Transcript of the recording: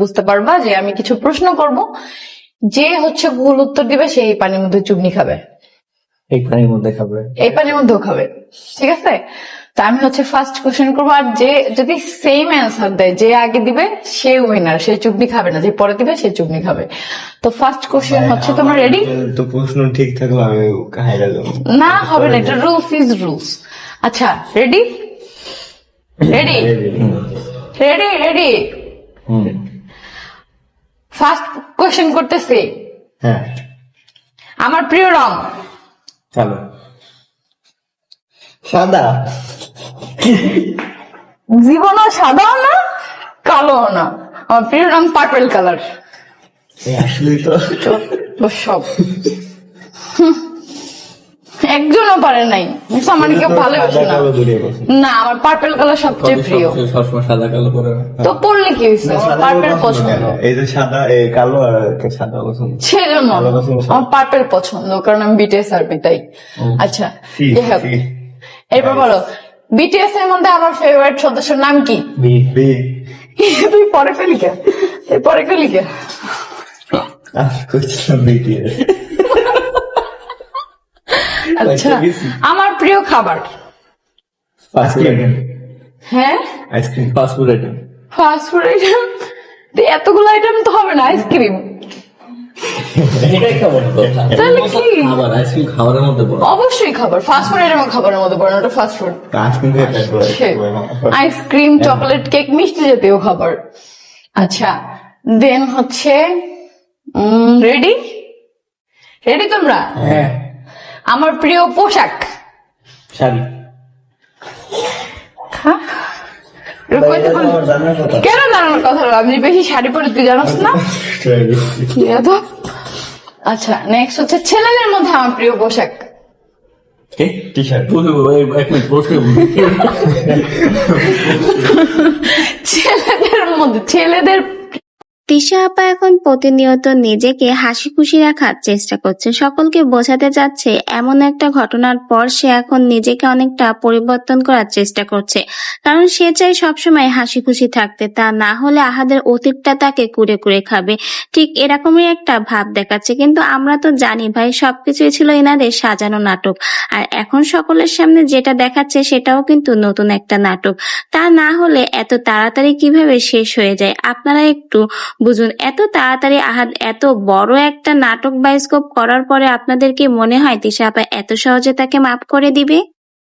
বুঝতে পারবা যে আমি কিছু প্রশ্ন করব। যে হচ্ছে ভুল উত্তর দিবে সেই পানির মধ্যে চুবনি খাবে। এই পানির মধ্যে খাবে। এই পানির মধ্যেও খাবে। ঠিক আছে? তা আমি হচ্ছে ফার্স্ট কোশ্চেন করব আর যে যদি সেম অ্যান্সার দেয় যে আগে দিবে সে উইনার সে চুবনি খাবে না যে পরে দিবে সে চুবনি খাবে। তো ফার্স্ট কোশ্চেন হচ্ছে তোমরা রেডি তো প্রশ্ন ঠিক থাকলে আমি না হবে না এটা রুলস ইজ রুলস আচ্ছা ready ready ready ready first question করতেছি। হ্যাঁ। আমার প্রিয় রং? চলো সাদা। জীবনও সাদাও না কালো না। আমার প্রিয় রং পার্পেল কালার আসলে তো সব। একজনও পারে নাই। আমার কেউ ভালোবাসে না। না আমার পার্পেল কালার সবচেয়ে প্রিয়। সবসময় সাদা কালো করে তো পড়লে কি হয়েছে? আমার পার্পেল পছন্দ এই যে সাদা এই কালো আর সাদা পছন্দ। সেজন্য আমার পার্পেল পছন্দ কারণ আমি বিটিএস আর তাই। আচ্ছা। এরপর বলো বিটিএস এর মধ্যে আমার ফেভারিট সদস্যের নাম কি? বি বি তুই পরে ফেলি কে? পরে ফেলি কে? বিটিএস আচ্ছা আমার প্রিয় খাবার ফাস্ট হ্যাঁ? Ice cream fast food item fast food item এতগুলো আইটেম তো হবে না আইসক্রিম এটাই খাবার তো। তাহলে কি? খাবার আইসক্রিম খাবারের মধ্যে পড়ে। অবশ্যই খাবার ফাস্ট ফুড আইটেম খাবারের মধ্যে পড়ে না ওটা fast food ice cream ice cream chocolate cake মিষ্টি জাতীয় খাবার। আচ্ছা দেন হচ্ছে রেডি রেডি তোমরা? হ্যাঁ। আমার প্রিয় পোশাক। শাড়ি। হ্যাঁ? কেন দাঁড়ানোর কথা? আমি বেশি শাড়ি পরে তুই জানোস না? আচ্ছা নেক্সট হচ্ছে ছেলেদের মধ্যে আমার প্রিয় পোশাক। টি শার্ট এক মিনিট ছেলেদের মধ্যে ছেলেদের তিশা আপা এখন প্রতিনিয়ত নিজেকে হাসি খুশি রাখার চেষ্টা করছে। সকলকে বোঝাতে যাচ্ছে, এমন একটা ঘটনার পর সে এখন নিজেকে অনেকটা পরিবর্তন করার চেষ্টা করছে। কারণ সে চাই সবসময় হাসি খুশি থাকতে, তা না হলে আহাদের অতীতটা তাকে কুড়ে কুড়ে খাবে। ঠিক এরকমই একটা ভাব দেখাচ্ছে। কিন্তু আমরা তো জানি ভাই, সবকিছুই ছিল এনাদের সাজানো নাটক। আর এখন সকলের সামনে যেটা দেখাচ্ছে, সেটাও কিন্তু নতুন একটা নাটক। তা না হলে এত তাড়াতাড়ি কীভাবে শেষ হয়ে যায়? আপনারা একটু বুঝুন, এত তাড়াতাড়ি আহাদ এত বড় একটা নাটক বায়োস্কোপ করার পরে আপনাদের কি মনে হয় তিশা আপা এত সহজে তাকে মাফ করে দিবে?